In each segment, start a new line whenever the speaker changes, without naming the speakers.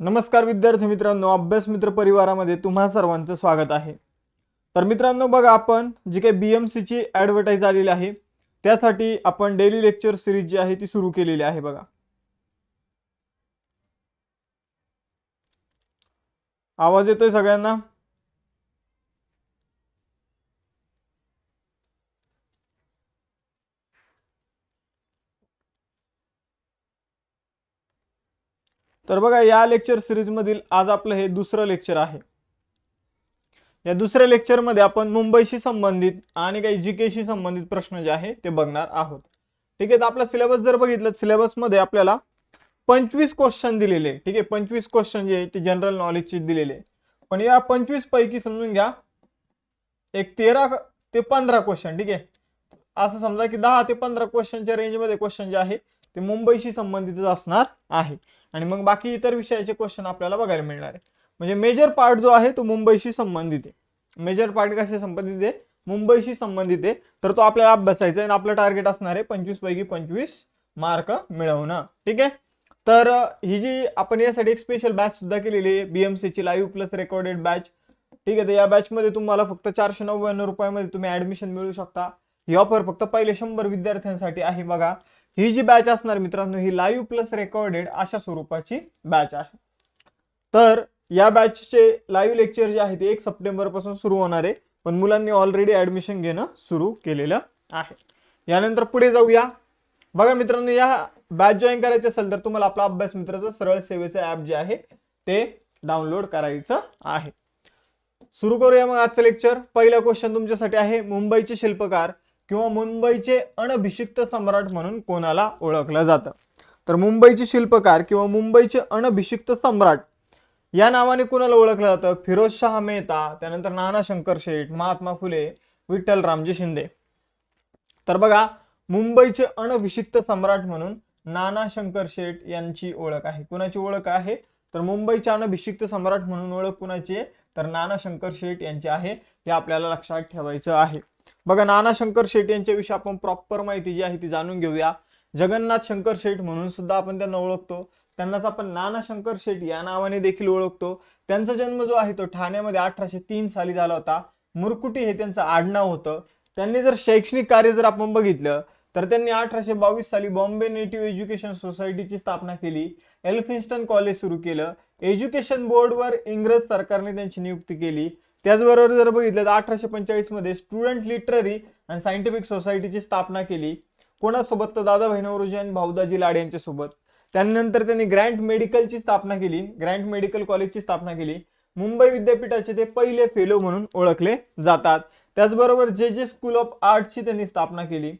नमस्कार विद्यार्थी मित्रांनो अभ्यास मित्र परिवारामध्ये तुम्हा सर्वांचं स्वागत आहे. तर मित्रांनो बघा आपण जी काही बी एम सीची ॲडव्हर्टाईज आलेली आहे त्यासाठी आपण डेली लेक्चर सिरीज जी आहे ती सुरू केलेली आहे बघा. आवाज येतोय सगळ्यांना? तर बघा या लेक्चर सिरीजमधील आज आपलं हे दुसरं लेक्चर आहे या दुसऱ्या लेक्चरमध्ये आपण मुंबईशी संबंधित आणि काही जी केशी संबंधित प्रश्न जे आहे ते बघणार आहोत ठीक आहे तर आपला सिलेबस जर बघितलं सिलेबसमध्ये आपल्याला पंचवीस क्वेश्चन दिलेले आहे. ठीक आहे पंचवीस क्वेश्चन जे आहे ते जनरल नॉलेजचे दिलेले आहे. पण या पंचवीस पैकी समजून घ्या एक तेरा ते पंधरा क्वेश्चन ठीक आहे असं समजा की दहा ते पंधरा क्वेश्चनच्या रेंजमध्ये क्वेश्चन जे आहे ते मुंबईशी संबंधितच असणार आहे. आणि मग बाकी इतर विषयाचे क्वेश्चन आपल्याला बघायला मिळणार आहे. म्हणजे मेजर पार्ट जो आहे तो मुंबईशी संबंधित आहे. मेजर पार्ट कसे संबंधित आहे? मुंबईशी संबंधित आहे. तर तो आपल्याला अभ्यासायचा आहे आणि आपलं टार्गेट असणार आहे पंचवीस पैकी पंचवीस मार्क मिळवणं. ठीक आहे? तर ही जी आपण यासाठी एक स्पेशल बॅच सुद्धा केलेली आहे. बीएमसीची लाईव्ह प्लस रेकॉर्डेड बॅच ठीक आहे? तर या बॅचमध्ये तुम्हाला फक्त चारशे नव्याण्णव रुपयामध्ये तुम्ही ऍडमिशन मिळू शकता. ही ऑफर फक्त पहिले शंभर विद्यार्थ्यांसाठी आहे बघा. ही जी बॅच असणार मित्रांनो ही लाईव्ह प्लस रेकॉर्डेड अशा स्वरूपाची बॅच आहे. तर या बॅचचे लाईव्ह लेक्चर जे आहे ते एक सप्टेंबरपासून सुरू होणार आहे. पण मुलांनी ऑलरेडी ऍडमिशन घेणं सुरू केलेलं आहे. यानंतर पुढे जाऊया. बघा मित्रांनो या बॅच जॉईन करायची असेल तर तुम्हाला आपला अभ्यास मित्राचं सरळ सेवेचं ॲप जे आहे ते डाउनलोड करायचं आहे. सुरू करूया मग आजचं लेक्चर पहिला क्वेश्चन तुमच्यासाठी आहे मुंबईचे शिल्पकार किंवा मुंबईचे अनभिषिक्त सम्राट म्हणून कोणाला ओळखलं जातं? तर मुंबईचे शिल्पकार किंवा मुंबईचे अनभिषिक्त सम्राट या नावाने कोणाला ओळखलं जातं? फिरोज शहा मेहता त्यानंतर नाना शंकर शेठ महात्मा फुले विठ्ठल रामजी शिंदे. तर बघा मुंबईचे अनभिषिक्त सम्राट म्हणून नाना शंकर शेठ यांची ओळख आहे. कुणाची ओळख आहे? तर मुंबईचे अनभिषिक्त सम्राट म्हणून ओळख कुणाची आहे? तर नाना शंकर शेठ यांची आहे. हे आपल्याला लक्षात ठेवायचं आहे. बघा नाना शंकर शेट यांच्याविषयी आपण प्रॉपर माहिती जी आहे ती जाणून घेऊया. जगन्नाथ शंकर शेठ म्हणून सुद्धा आपण त्यांना ओळखतो. त्यांनाच आपण नाना शंकर शेठ या नावाने देखील ओळखतो. त्यांचा जन्म जो आहे तो ठाण्यामध्ये अठराशे तीन साली झाला होता. मुरकुटी हे त्यांचं आडनाव होतं. त्यांनी जर शैक्षणिक कार्य जर आपण बघितलं तर त्यांनी अठराशे बावीस साली बॉम्बे नेटिव्ह एज्युकेशन सोसायटीची स्थापना केली. एल्फिन्स्टन कॉलेज सुरू केलं. एज्युकेशन बोर्डवर इंग्रज सरकारने त्यांची नियुक्ती केली. त्याचबरोबर जर बघितलं तर अठराशे पंचेचाळीसमध्ये स्टुडंट लिटररी अँड सायंटिफिक सोसायटीची स्थापना केली. कोणासोबत? तर दादा नवरोजी आणि भाऊदाजी लाड यांच्यासोबत. त्यानंतर त्यांनी ग्रँट मेडिकलची स्थापना केली. ग्रँट मेडिकल कॉलेजची स्थापना केली. मुंबई विद्यापीठाचे ते पहिले फेलो म्हणून ओळखले जातात. त्याचबरोबर जे जे स्कूल ऑफ आर्टची त्यांनी स्थापना केली.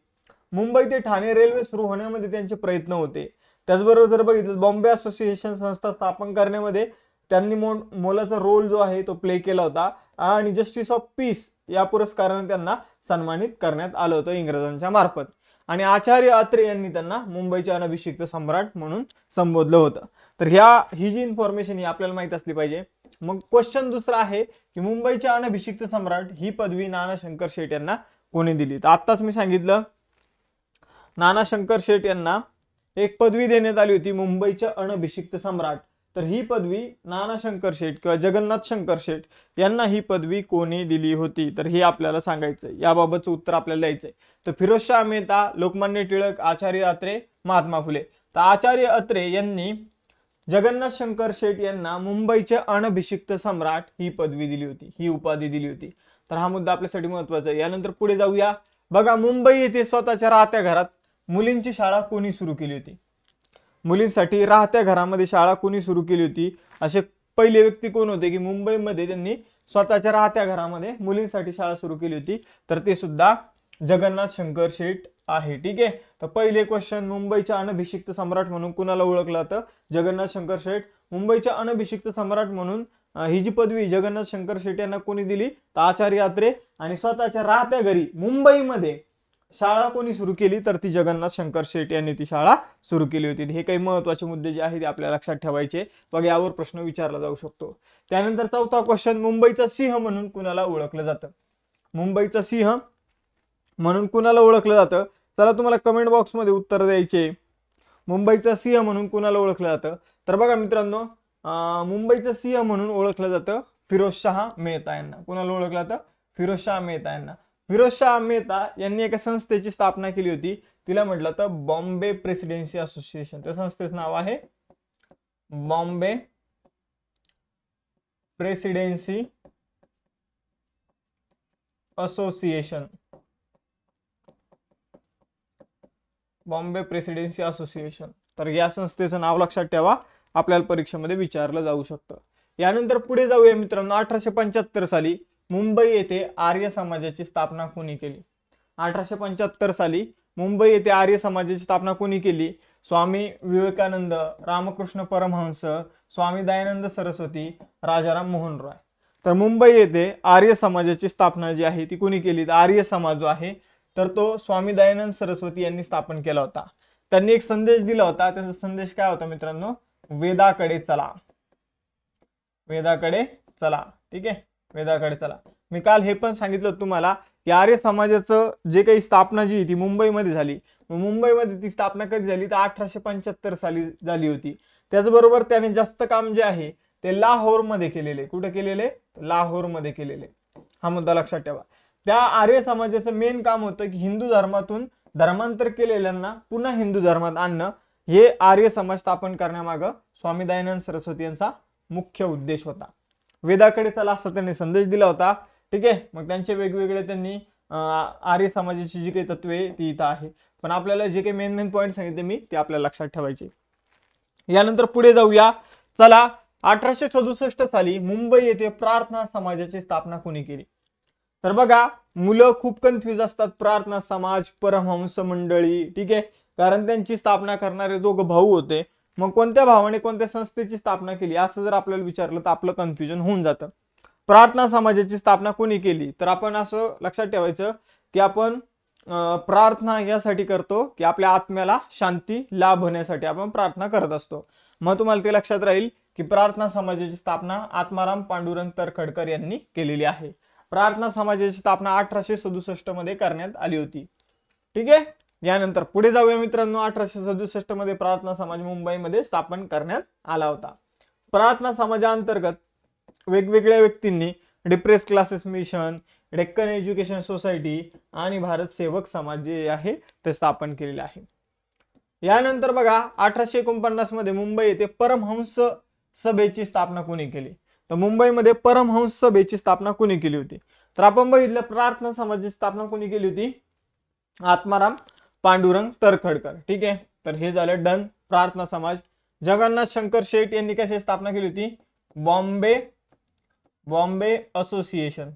मुंबई ते ठाणे रेल्वे सुरू होण्यामध्ये त्यांचे प्रयत्न होते. त्याचबरोबर जर बघितलं बॉम्बे असोसिएशन संस्था स्थापन करण्यामध्ये त्यांनी मो मोलाचा रोल जो आहे तो प्ले केला होता. आणि जस्टिस ऑफ पीस या पुरस्काराने त्यांना सन्मानित करण्यात आलं होतं इंग्रजांच्या मार्फत. आणि आचार्य अत्रे यांनी त्यांना मुंबईच्या अनभिषिक्त सम्राट म्हणून संबोधलं होतं. तर ह्या ही जी इन्फॉर्मेशन ही आपल्याला माहीत असली पाहिजे. मग क्वेश्चन दुसरा आहे की मुंबईच्या अनभिषिक्त सम्राट ही पदवी नाना शंकर शेठ यांना कोणी दिली? तर आत्ताच मी सांगितलं. नाना शंकर शेठ यांना एक पदवी देण्यात आली होती मुंबईच्या अनभिषिक्त सम्राट. तर ही पदवी नाना शंकर शेठ किंवा जगन्नाथ शंकर शेठ यांना ही पदवी कोणी दिली होती? तर हे आपल्याला सांगायचंय. याबाबतचं उत्तर आपल्याला द्यायचंय. तर फिरोजशाह मेहता लोकमान्य टिळक आचार्य अत्रे महात्मा फुले. तर आचार्य अत्रे यांनी जगन्नाथ शंकर शेठ यांना मुंबईचे अनभिषिक्त सम्राट ही पदवी दिली होती. ही उपाधी दिली होती. तर हा मुद्दा आपल्यासाठी महत्त्वाचा आहे. यानंतर पुढे जाऊया. बघा मुंबई येथे स्वतःच्या राहत्या घरात मुलींची शाळा कोणी सुरू केली होती? मुलींसाठी राहत्या घरामध्ये शाळा कोणी सुरू केली होती? असे पहिले व्यक्ती कोण होते की मुंबईमध्ये त्यांनी स्वतःच्या राहत्या घरामध्ये मुलींसाठी शाळा सुरू केली होती? तर ते सुद्धा जगन्नाथ शंकर शेठ आहे ठीक आहे? तर पहिले क्वेश्चन मुंबईच्या अनभिषिक्त सम्राट म्हणून कुणाला ओळखलं जातं? जगन्नाथ शंकर शेठ. मुंबईच्या अनभिषिक्त सम्राट म्हणून ही जी पदवी जगन्नाथ शंकर शेठ यांना कोणी दिली? तर आचार्य यात्रे आणि स्वतःच्या राहत्या घरी मुंबईमध्ये शाळा कोणी सुरू केली तर ती जगन्नाथ शंकर शेट यांनी ती शाळा सुरू केली होती. हे काही महत्त्वाचे मुद्दे जे आहेत ते लक्षात ठेवायचे. मग यावर प्रश्न विचारला जाऊ शकतो. त्यानंतर चौथा क्वेश्चन मुंबईचा सिंह म्हणून कुणाला ओळखलं जातं? मुंबईचा सिंह म्हणून कुणाला ओळखलं जातं? चला तुम्हाला कमेंट बॉक्समध्ये उत्तर द्यायचे. मुंबईचा सिंह म्हणून कुणाला ओळखलं जातं? तर बघा मित्रांनो मुंबईचा मुंबईचं सिंह म्हणून ओळखलं जातं फिरोज शहा मेहता यांना. कुणाला ओळखलं जातं? फिरोज शहा मेहता यांना. फिरोज शाह मेहता यांनी एका संस्थेची स्थापना केली होती. तिला म्हटलं तर बॉम्बे प्रेसिडेन्सी असोसिएशन. त्या संस्थेचं नाव आहे Bombay presidency association. Bombay presidency association. तर या संस्थेचं नाव लक्षात ठेवा. आपल्याला परीक्षेमध्ये विचारलं जाऊ शकतं. यानंतर पुढे जाऊया मित्रांनो. अठराशे पंच्याहत्तर साली मुंबई येथे आर्य समाजाची स्थापना कोणी केली? अठराशे पंच्याहत्तर साली मुंबई येथे आर्य समाजाची स्थापना कोणी केली? स्वामी विवेकानंद रामकृष्ण परमहंस स्वामी दयानंद सरस्वती राजाराम मोहन रॉय. तर मुंबई येथे आर्य समाजाची स्थापना जी आहे ती कोणी केली? तर आर्य समाज जो आहे तर तो स्वामी दयानंद सरस्वती यांनी स्थापन केला होता. त्यांनी एक संदेश दिला होता. त्याचा संदेश काय होता मित्रांनो? वेदाकडे चला. वेदाकडे चला. ठीक आहे? वेदाकडे चला. मी काल हे पण सांगितलं तुम्हाला की आर्य समाजाचं जे काही स्थापना जी ती मुंबईमध्ये झाली. मग मुंबईमध्ये ती स्थापना कधी झाली? तर अठराशे पंच्याहत्तर साली झाली होती. त्याचबरोबर त्याने जास्त काम जे आहे ते लाहोरमध्ये केलेले. कुठे केलेले? लाहोरमध्ये केलेले. हा मुद्दा लक्षात ठेवा. त्या आर्य समाजाचं मेन काम होतं की हिंदू धर्मातून धर्मांतर केलेल्यांना पुन्हा हिंदू धर्मात आणणं. हे आर्य समाज स्थापन करण्यामागं स्वामी दयानंद सरस्वती यांचा मुख्य उद्देश होता. वेदाकडे चला असा त्यांनी संदेश दिला होता. ठीक आहे? मग त्यांचे वेगवेगळे त्यांनी आर्य समाजाची जी काही तत्वे ती इथं आहे. पण आपल्याला जे काही मेन मेन पॉईंट सांगितले मी ते आपल्याला लक्षात ठेवायचे. यानंतर पुढे जाऊया. चला अठराशे सदुसष्ट साली मुंबई येथे प्रार्थना समाजाची स्थापना कोणी केली? तर बघा मुलं खूप कन्फ्युज असतात. प्रार्थना समाज परमहंस मंडळी ठीक आहे? कारण त्यांची स्थापना करणारे दोघं भाऊ होते. मग कोणत्या भावाने कोणत्या संस्थेची स्थापना केली? असं जर आपल्याला विचारलं तर आपलं कन्फ्युजन होऊन जातं. प्रार्थना समाजाची स्थापना कोणी केली? तर आपण असं लक्षात ठेवायचं की आपण प्रार्थना यासाठी करतो की आपल्या आत्म्याला शांती लाभ होण्यासाठी आपण प्रार्थना करत असतो. मग तुम्हाला ते लक्षात राहील की प्रार्थना समाजाची स्थापना आत्माराम पांडुरंग तरखडकर यांनी केलेली आहे. प्रार्थना समाजाची स्थापना अठराशे सदुसष्टमध्ये करण्यात आली होती. ठीक आहे? यानंतर पुढे जाऊया मित्रांनो अठराशे सदुसष्टमध्ये प्रार्थना समाज मुंबईमध्ये स्थापन करण्यात आला होता. प्रार्थना समाजाअंतर्गत वेगवेगळ्या व्यक्तींनी depress classes mission Deccan education society आणि भारत सेवक समाज जे आहे ते स्थापन केलेले आहे. यानंतर बघा अठराशे एकोणपन्नासमध्ये मुंबई येथे परमहंस सभेची स्थापना कोणी केली? तर मुंबईमध्ये परमहंस सभेची स्थापना कोणी केली होती? तर आपण बघितलं प्रार्थना समाजाची स्थापना कोणी केली होती? आत्माराम पांडुरंग तरखडकर. ठीक आहे? तर हे झालं डन. प्रार्थना समाज. जगन्नाथ शंकर शेठ यांनी कशी स्थापना केली होती? Bombay Bombay association.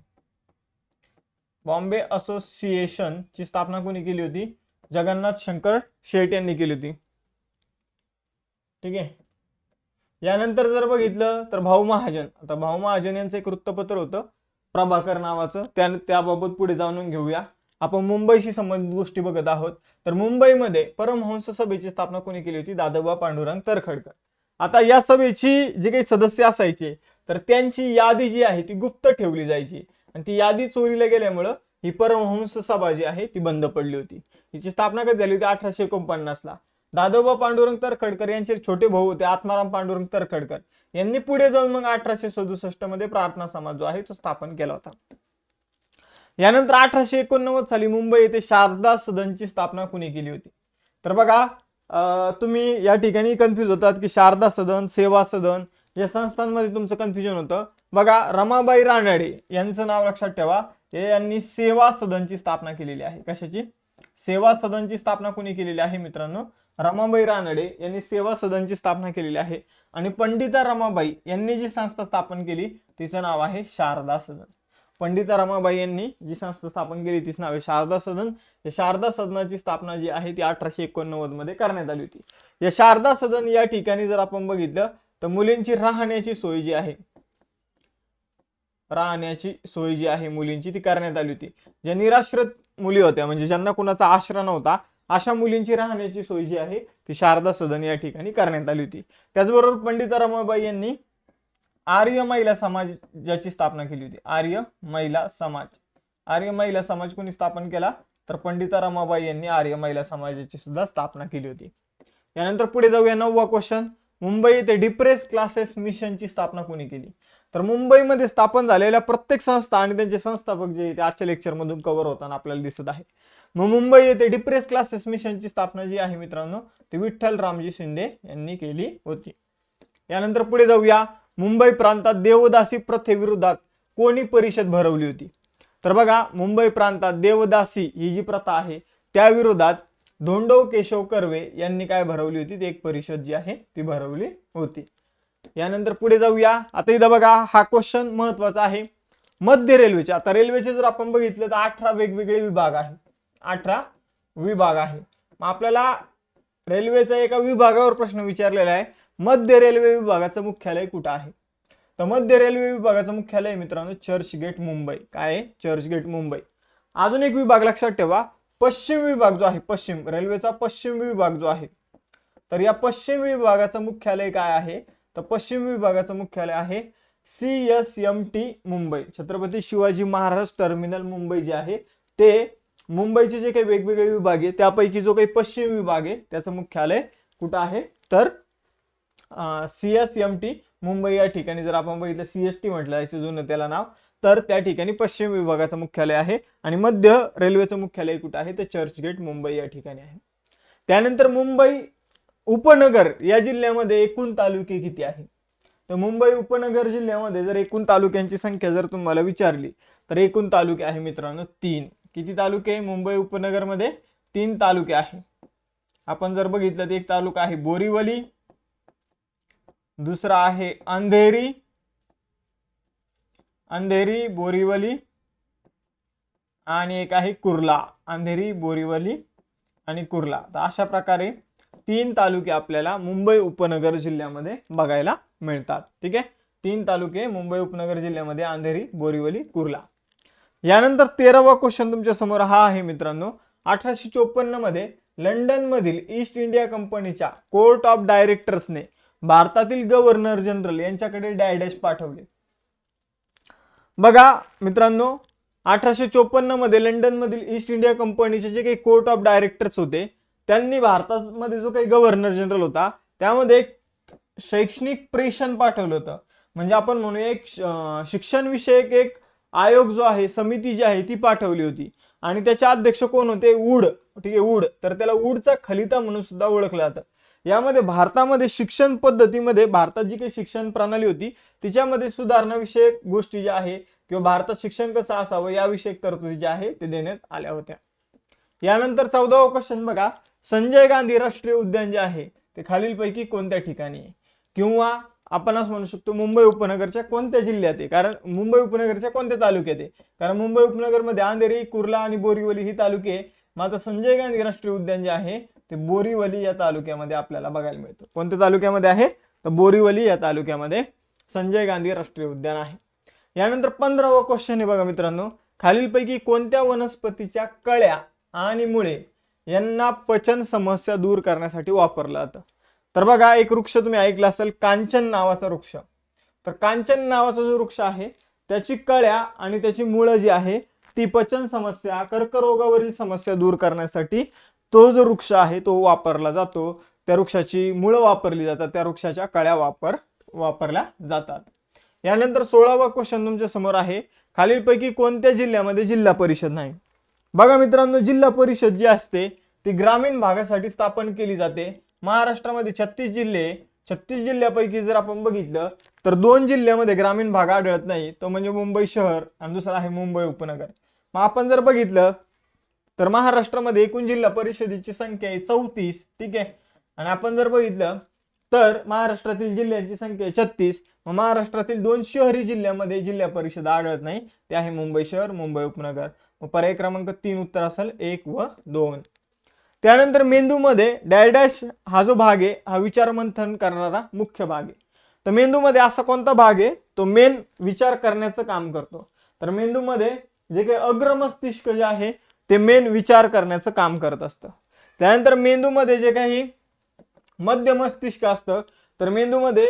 Bombay association ची स्थापना कोणी केली होती? जगन्नाथ शंकर शेठ यांनी केली होती. ठीक आहे? यानंतर जर बघितलं तर भाऊ महाजन. आता भाऊ महाजन यांचं एक वृत्तपत्र होतं प्रभाकर नावाचं. त्या त्याबाबत पुढे जाणून घेऊया. आपण मुंबईशी संबंधित गोष्टी बघत आहोत. तर मुंबईमध्ये परमहंस सभेची स्थापना कोणी केली होती? दादोबा पांडुरंग तरखडकर. आता या सभेची जे काही सदस्य असायचे तर त्यांची यादी जी आहे ती गुप्त ठेवली जायची. आणि ती यादी चोरीला गेल्यामुळं ही परमहंस सभा जी आहे ती बंद पडली होती. हिची स्थापना कधी झाली होती? अठराशे एकोणपन्नासला. दादोबा पांडुरंग तरखडकर यांचे छोटे भाऊ होते आत्माराम पांडुरंग तरखडकर. यांनी पुढे जाऊन मग अठराशे सदुसष्टमध्ये प्रार्थना समाज जो आहे तो स्थापन केला होता. यानंतर अठराशे एकोणनव्वद साली मुंबई येथे शारदा सदनची स्थापना कुणी केली होती? तर बघा तुम्ही या ठिकाणी कन्फ्युज होतात की शारदा सदन सेवा सदन या संस्थांमध्ये तुमचं कन्फ्युजन होतं. बघा रमाबाई रानडे यांचं नाव लक्षात ठेवा. हे यांनी सेवा सदनची स्थापना केलेली आहे. कशाची? सेवा सदनची स्थापना कोणी केलेली आहे मित्रांनो? रमाबाई रानडे यांनी सेवा सदनची स्थापना केलेली आहे. आणि पंडिता रमाबाई यांनी जी संस्था स्थापन केली तिचं नाव आहे शारदा सदन. पंडिता रमाबाई यांनी जी संस्था स्थापन केली तीच नाव आहे शारदा सदन. या शारदा सदनाची स्थापना जी आहे ती अठराशे एकोणनव्वदमध्ये करण्यात आली होती. या शारदा सदन या ठिकाणी जर आपण बघितलं तर मुलींची राहण्याची सोय जी आहे राहण्याची सोय जी आहे मुलींची ती करण्यात आली होती. ज्या निराश्रित मुली होत्या म्हणजे ज्यांना कुणाचा आश्रय नव्हता अशा मुलींची राहण्याची सोय जी आहे ती शारदा सदन या ठिकाणी करण्यात आली होती. त्याचबरोबर पंडिता रमाबाई यांनी आर्य महिला समाजाची स्थापना केली होती. आर्य महिला समाज. आर्य महिला समाज कोणी स्थापन केला? तर पंडिता रमाबाई यांनी आर्य महिला समाजाची सुद्धा स्थापना केली होती. यानंतर पुढे जाऊया नववा क्वेश्चन मुंबई येथे डिप्रेस क्लासेस मिशनची स्थापना कोणी केली? तर मुंबईमध्ये स्थापन झालेल्या प्रत्येक संस्था आणि त्यांचे संस्थापक जे ते आजच्या लेक्चरमधून कव्हर होताना आपल्याला दिसत आहे. मग मुंबई येथे डिप्रेस क्लासेस मिशनची स्थापना जी आहे मित्रांनो ती विठ्ठल रामजी शिंदे यांनी केली होती. यानंतर पुढे जाऊया मुंबई प्रांतात देवदासी प्रथेविरोधात कोणी परिषद भरवली होती? तर बघा मुंबई प्रांतात देवदासी ही जी प्रथा आहे त्याविरोधात धोंडव धोंडो केशव कर्वे यांनी काय भरवली होती? ती एक परिषद जी आहे ती भरवली होती. यानंतर पुढे जाऊया. आता इथं बघा हा क्वेश्चन महत्त्वाचा आहे. मध्य रेल्वेचे आता रेल्वेचे जर आपण बघितलं तर अठरा वेगवेगळे विभाग आहेत. अठरा विभाग आहे. मग आपल्याला रेल्वेचा एका विभागावर प्रश्न विचारलेला आहे. मध्य रेल्वे विभागाचं मुख्यालय कुठं आहे? तर मध्य रेल्वे विभागाचं मुख्यालय मित्रांनो चर्चगेट मुंबई. काय आहे? चर्चगेट मुंबई. अजून एक विभाग लक्षात ठेवा. पश्चिम विभाग जो आहे पश्चिम रेल्वेचा पश्चिम विभाग जो आहे तर या पश्चिम विभागाचं मुख्यालय काय आहे? तर पश्चिम विभागाचं मुख्यालय आहे C S M T Mumbai. Chhatrapati Shivaji Maharaj terminal Mumbai जे आहे ते मुंबईचे जे काही वेगवेगळे विभाग आहे त्यापैकी जो काही पश्चिम विभाग आहे त्याचं मुख्यालय कुठं आहे? तर C S M T Mumbai या ठिकाणी जर आपण बघितलं सी एस टी म्हटलं याचं जुनं त्याला नाव तर त्या ठिकाणी पश्चिम विभागाचं मुख्यालय आहे आणि मध्य रेल्वेचं मुख्यालय कुठं आहे? ते चर्चगेट मुंबई या ठिकाणी आहे. त्यानंतर मुंबई उपनगर या जिल्ह्यामध्ये एकूण तालुके किती आहे? तर मुंबई उपनगर जिल्ह्यामध्ये जर एकूण तालुक्यांची संख्या जर तुम्हाला विचारली तर एकूण तालुके आहे मित्रांनो तीन. किती तालुके मुंबई उपनगरमध्ये तीन तालुके आहे. आपण जर बघितलं तर एक तालुका आहे बोरीवली दुसरा आहे अंधेरी. अंधेरी बोरीवली आणि एक आहे कुर्ला. अंधेरी बोरीवली आणि कुर्ला. तर अशा प्रकारे तीन तालुके आपल्याला मुंबई उपनगर जिल्ह्यामध्ये बघायला मिळतात. ठीक आहे? तीन तालुके मुंबई उपनगर जिल्ह्यामध्ये अंधेरी बोरीवली कुर्ला. यानंतर तेरावा क्वेश्चन तुमच्यासमोर हा आहे मित्रांनो. अठराशे चोपन्नमध्ये लंडन मधील ईस्ट इंडिया कंपनीच्या कोर्ट ऑफ डायरेक्टर्सने भारतातील गव्हर्नर जनरल यांच्याकडे डॅडॅश पाठवले. बघा मित्रांनो अठराशे चोपन्नमध्ये लंडन मधील ईस्ट इंडिया कंपनीचे जे काही कोर्ट ऑफ डायरेक्टर्स होते त्यांनी भारतामध्ये जो काही गव्हर्नर जनरल होता त्यामध्ये एक शैक्षणिक प्रेषण पाठवलं होतं. म्हणजे आपण म्हणूया एक शिक्षणविषयक शिक्षण विषयक एक आयोग जो आहे समिती जी आहे ती पाठवली होती. आणि त्याचे अध्यक्ष कोण होते? उड ठीक आहे उड तर त्याला उडचा खलिता म्हणून सुद्धा ओळखलं जातं. यामध्ये भारतामध्ये शिक्षण पद्धतीमध्ये भारतात जी काही शिक्षण प्रणाली होती तिच्यामध्ये सुधारणाविषयक गोष्टी ज्या आहे किंवा भारतात शिक्षण कसं असावं याविषयक तरतुदी ज्या आहे ते देण्यात आल्या होत्या. यानंतर चौदावा क्वेश्चन बघा. संजय गांधी राष्ट्रीय उद्यान जे आहे ते खालीलपैकी कोणत्या ठिकाणी आहे? किंवा आपण असं म्हणू शकतो मुंबई उपनगरच्या कोणत्या जिल्ह्यात आहे? कारण मुंबई उपनगरच्या कोणत्या तालुक्यात आहे? कारण मुंबई उपनगरमध्ये अंधेरी कुर्ला आणि बोरीवली ही तालुके मात्र संजय गांधी राष्ट्रीय उद्यान जे आहे ते बोरीवली या तालुक्यामध्ये आपल्याला बघायला मिळतं. कोणत्या तालुक्यामध्ये आहे? तर बोरीवली या तालुक्यामध्ये संजय गांधी राष्ट्रीय उद्यान आहे. यानंतर पंधरावा क्वेश्चन आहे बघा मित्रांनो. खालीलपैकी कोणत्या वनस्पतीच्या कळ्या आणि मुळे यांना पचन समस्या दूर करण्यासाठी वापरलं जातं? तर बघा एक वृक्ष तुम्ही ऐकला असेल कांचन नावाचा वृक्ष. तर कांचन नावाचा जो वृक्ष आहे त्याची कळ्या आणि त्याची मुळं जी आहे ती पचन समस्या कर्करोगावरील समस्या दूर करण्यासाठी तो जो वृक्ष आहे तो वापरला जातो. त्या वृक्षाची मुळं वापरली जातात. त्या वृक्षाच्या कळ्या वापर वापरल्या जातात. यानंतर सोळावा क्वेश्चन तुमच्यासमोर आहे. खालीलपैकी कोणत्या जिल्ह्यामध्ये जिल्हा परिषद नाही? बघा मित्रांनो जिल्हा परिषद जी असते ती ग्रामीण भागासाठी स्थापन केली जाते. महाराष्ट्रामध्ये छत्तीस जिल्हे छत्तीस जिल्ह्यापैकी जर आपण बघितलं तर दोन जिल्ह्यामध्ये ग्रामीण भाग आढळत नाही. तो म्हणजे मुंबई शहर आणि दुसरा आहे मुंबई उपनगर. मग आपण जर बघितलं तर महाराष्ट्रामध्ये एकूण जिल्हा परिषदेची संख्या आहे चौतीस ठीक आहे? आणि आपण जर बघितलं तर महाराष्ट्रातील जिल्ह्यांची संख्या आहे छत्तीस. मग महाराष्ट्रातील दोन शहरी जिल्ह्यामध्ये जिल्हा परिषद आढळत नाही. ते आहे मुंबई शहर मुंबई उपनगर. मग पर्याय क्रमांक तीन उत्तर असेल एक व दोन. त्यानंतर मेंदूमध्ये डॅडॅश हा जो भाग आहे हा विचार मंथन करणारा मुख्य भाग आहे. तर मेंदूमध्ये असा कोणता भाग आहे? तो मेन विचार करण्याचं काम करतो. तर मेंदूमध्ये जे काही अग्रमस्तिष्क जे आहे ते मेन विचार करण्याचं काम करत असतं. त्यानंतर मेंदूमध्ये जे काही मध्य मस्तिष्क असतं तर मेंदूमध्ये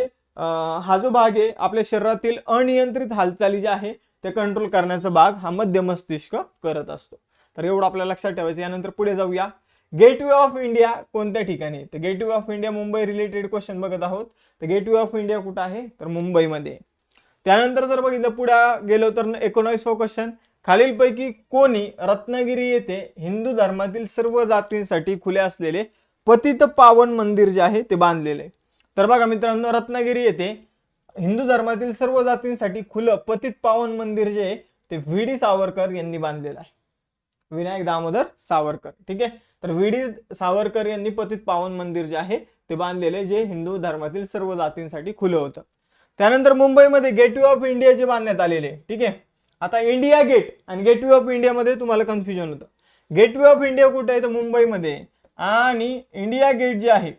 हा जो भाग आहे आपल्या शरीरातील अनियंत्रित हालचाली जे आहे ते कंट्रोल करण्याचा भाग हा मध्य मस्तिष्क करत असतो. तर एवढं आपल्याला लक्षात ठेवायचं यानंतर पुढे जाऊया. गेटवे ऑफ इंडिया कोणत्या ठिकाणी तर gateway of India Mumbai related question बघत आहोत. तर गेटवे ऑफ इंडिया कुठं आहे? तर मुंबईमध्ये. त्यानंतर जर बघितलं पुढे गेलो तर एकोणावीसवा क्वेश्चन खालीलपैकी कोणी रत्नागिरी येथे हिंदू धर्मातील सर्व जातींसाठी खुले असलेले पतित पावन मंदिर जे आहे ते बांधलेले. आहे. तर बघा मित्रांनो रत्नागिरी येथे हिंदू धर्मातील सर्व जातींसाठी खुलं पतित पावन मंदिर जे आहे ते व्ही डी सावरकर यांनी बांधलेलं आहे. विनायक दामोदर सावरकर ठीक आहे? तर व्ही डी सावरकर यांनी पतित पावन मंदिर जे आहे ते बांधलेले जे हिंदू धर्मातील सर्व जातींसाठी खुलं होतं. त्यानंतर मुंबईमध्ये गेटवे ऑफ इंडिया जे बांधण्यात आलेले आहे, ठीक आहे? आता इंडिया गेट आणि गेटवे ऑफ इंडियामध्ये तुम्हाला कन्फ्युजन होतं. गेटवे ऑफ इंडिया कुठे आहे? तर मुंबईमध्ये. आणि इंडिया गेट जे आहे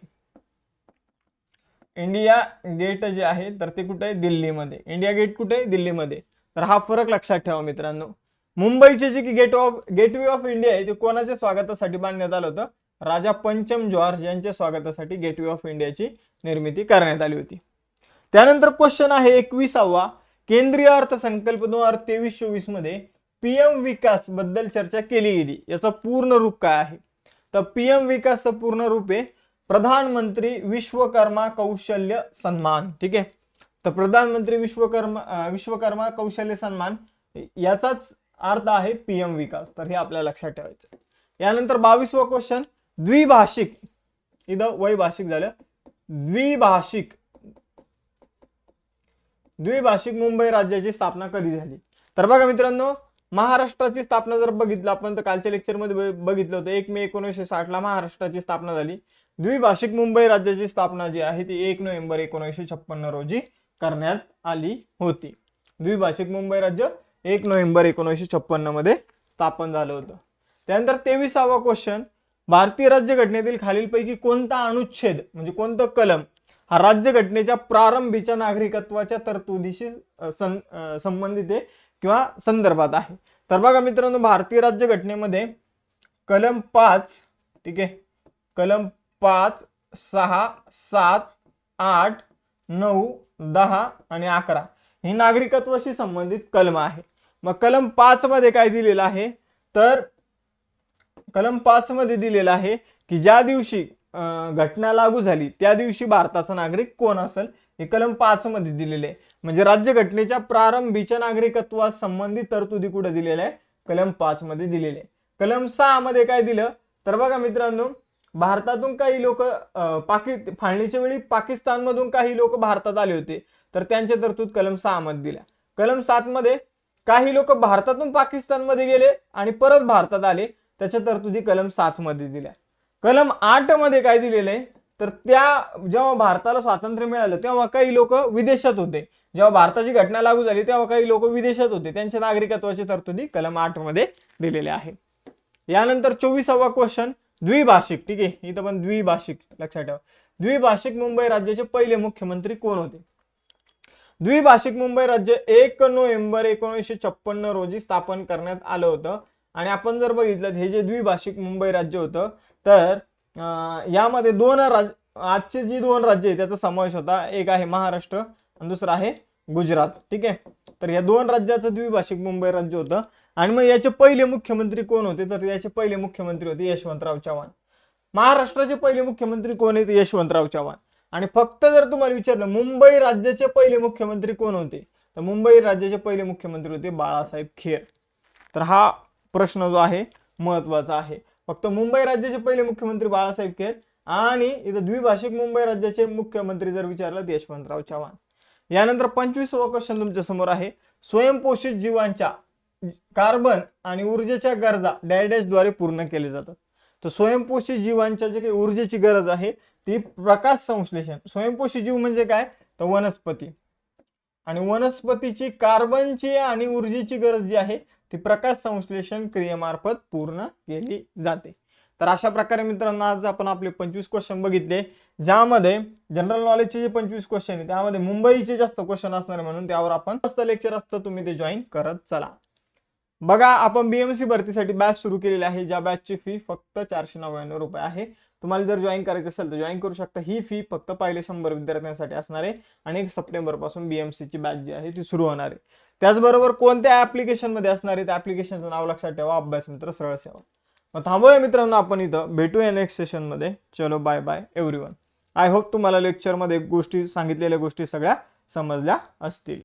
इंडिया गेट जे आहे तर ते कुठे आहे? दिल्लीमध्ये. इंडिया गेट कुठे आहे? दिल्लीमध्ये. तर हा फरक लक्षात ठेवा मित्रांनो. मुंबईचे जे की gate of gateway of India आहे ते कोणाच्या स्वागतासाठी बांधण्यात आलं होतं? राजा पंचम जॉर्ज यांच्या स्वागतासाठी गेटवे ऑफ इंडियाची निर्मिती करण्यात आली होती. त्यानंतर क्वेश्चन आहे एकविसावा. केंद्रीय अर्थसंकल्प दोन हजार तेवीस चोवीसमध्ये पीएम विकासबद्दल चर्चा केली गेली. याचं पूर्ण रूप काय आहे? तर पीएम विकासचं पूर्ण रूप आहे प्रधानमंत्री विश्वकर्मा कौशल्य सन्मान. ठीक आहे? तर प्रधानमंत्री विश्वकर्मा विश्वकर्मा कौशल्य सन्मान याचाच अर्थ आहे पीएम विकास. तर हे आपल्याला लक्षात ठेवायचं आहे. यानंतर बावीसवा क्वेश्चन द्विभाषिक. इथं वैभाषिक झालं. द्विभाषिक. द्विभाषिक मुंबई राज्याची स्थापना कधी झाली? तर बघा मित्रांनो महाराष्ट्राची स्थापना जर बघितलं आपण तर कालच्या लेक्चरमध्ये ब- बघितलं होतं एक मे एकोणीसशे साठला महाराष्ट्राची स्थापना झाली. द्विभाषिक मुंबई राज्याची स्थापना जी आहे ती एक नोव्हेंबर एकोणीसशे छप्पन्न रोजी करण्यात आली होती. द्विभाषिक मुंबई राज्य एक नोव्हेंबर एकोणीसशे छप्पन्नमध्ये स्थापन झालं होतं. त्यानंतर तेविसावा क्वेश्चन भारतीय राज्यघटनेतील खालीलपैकी कोणता अनुच्छेद म्हणजे कोणतं कलम हा राज्यघटनेच्या प्रारंभीच्या नागरिकत्वाच्या तरतुदीशी सं- संबंधित आहे किंवा संदर्भात आहे. तर बघा मित्रांनो भारतीय राज्यघटनेमध्ये कलम पाच ठीक आहे? कलम पाच सहा सात आठ नऊ दहा आणि अकरा ही नागरिकत्वाशी संबंधित कलम आहे. मग कलम पाच मध्ये काय दिलेलं आहे? तर कलम पाच मध्ये दिलेलं आहे की ज्या दिवशी घटना लागू झाली. त्या दिवशी भारताचा नागरिक कोण असेल हे कलम पाच मध्ये दिलेले आहे. म्हणजे राज्यघटनेच्या प्रारंभीच्या नागरिकत्वास संबंधित तरतुदी कुठे दिलेल्या आहे कलम पाच मध्ये दिलेले आहे कलम सहा मध्ये काय दिलं? तर बघा मित्रांनो भारतातून काही लोक पाकि फाळणीच्या वेळी पाकिस्तानमधून काही लोक भारतात आले होते. तर त्यांच्या तरतूद कलम सहा मध्ये दिल्या. कलम सात मध्ये काही लोक भारतातून पाकिस्तानमध्ये गेले आणि परत भारतात आले. त्याच्या तरतुदी कलम सात मध्ये दिल्या. कलम आठमध्ये काय दिलेलं आहे? तर त्या जेव्हा भारताला स्वातंत्र्य मिळालं तेव्हा काही लोक विदेशात होते. जेव्हा भारताची घटना लागू झाली तेव्हा काही लोक विदेशात होते. त्यांच्या नागरिकत्वाची तरतुदी कलम आठमध्ये दिलेल्या आहे. यानंतर चोवीसावा क्वेश्चन द्विभाषिक. ठीक आहे? इथं पण द्विभाषिक लक्षात ठेवा. द्विभाषिक मुंबई राज्याचे पहिले मुख्यमंत्री कोण होते? द्विभाषिक मुंबई राज्य एक नोव्हेंबर एकोणीसशे छप्पन्न रोजी स्थापन करण्यात आलं होतं. आणि आपण जर बघितलं हे जे द्विभाषिक मुंबई राज्य होतं तर यामध्ये दोन राज आजचे जी दोन राज्य आहे त्याचा समावेश होता. एक आहे महाराष्ट्र आणि दुसरं आहे गुजरात. ठीक आहे? तर या दोन राज्याचं द्विभाषिक मुंबई राज्य होतं. आणि मग याचे पहिले मुख्यमंत्री कोण होते? तर याचे पहिले मुख्यमंत्री होते यशवंतराव चव्हाण. महाराष्ट्राचे पहिले मुख्यमंत्री कोण आहेत? यशवंतराव चव्हाण. आणि फक्त जर तुम्हाला विचारलं मुंबई राज्याचे पहिले मुख्यमंत्री कोण होते? तर मुंबई राज्याचे पहिले मुख्यमंत्री होते बाळासाहेब खेर. तर हा प्रश्न जो आहे महत्त्वाचा आहे. फक्त मुंबई राज्याचे पहिले मुख्यमंत्री बाळासाहेब खेर आणि इथं द्विभाषिक मुंबई राज्याचे मुख्यमंत्री जर विचारलं यशवंतराव चव्हाण. यानंतर पंचवीसवा क्वेश्चन तुमच्यासमोर आहे. स्वयंपोषित जीवांच्या कार्बन आणि ऊर्जेच्या गरजा डॅडॅशद्वारे पूर्ण केले जातात. तर स्वयंपोषित जीवांच्या जे काही ऊर्जेची गरज आहे ती प्रकाश संश्लेषण. स्वयंपोषी जीव म्हणजे काय? तर वनस्पती. आणि वनस्पतीची कार्बनची आणि ऊर्जेची गरज जी आहे ती प्रकाश संश्लेषण क्रियेमार्फत पूर्ण केली जाते. तर अशा प्रकारे मित्रांनो आज आपण आपले पंचवीस क्वेश्चन बघितले ज्यामध्ये जनरल नॉलेजचे जे पंचवीस क्वेश्चन आहे त्यामध्ये मुंबईचे जास्त क्वेश्चन असणार म्हणून त्यावर आपण जास्त लेक्चर असतं तुम्ही ते जॉईन करत चला. बघा आपण बीएमसी भरतीसाठी बॅच सुरू केलेली आहे ज्या बॅचची फी फक्त चारशे नव्याण्णव रुपये आहे. तुम्हाला जर जॉईन करायचं असेल तर जॉईन करू शकता. ही फी फक्त पहिले शंभर विद्यार्थ्यांसाठी असणार आहे आणि एक बी एम सीची बॅच जी आहे ती सुरू होणार आहे. त्याचबरोबर कोणत्या ॲप्लिकेशनमध्ये असणार आहे त्या ॲप्लिकेशनचं नाव लक्षात ठेवा. अभ्यास मित्र सरळ सेवा. मग थांबूया मित्रांनो आपण इथं. भेटूया नेक्स्ट सेशनमध्ये चलो bye bye every I hope तुम्हाला लेक्चरमध्ये गोष्टी सांगितलेल्या गोष्टी सगळ्या समजल्या असतील.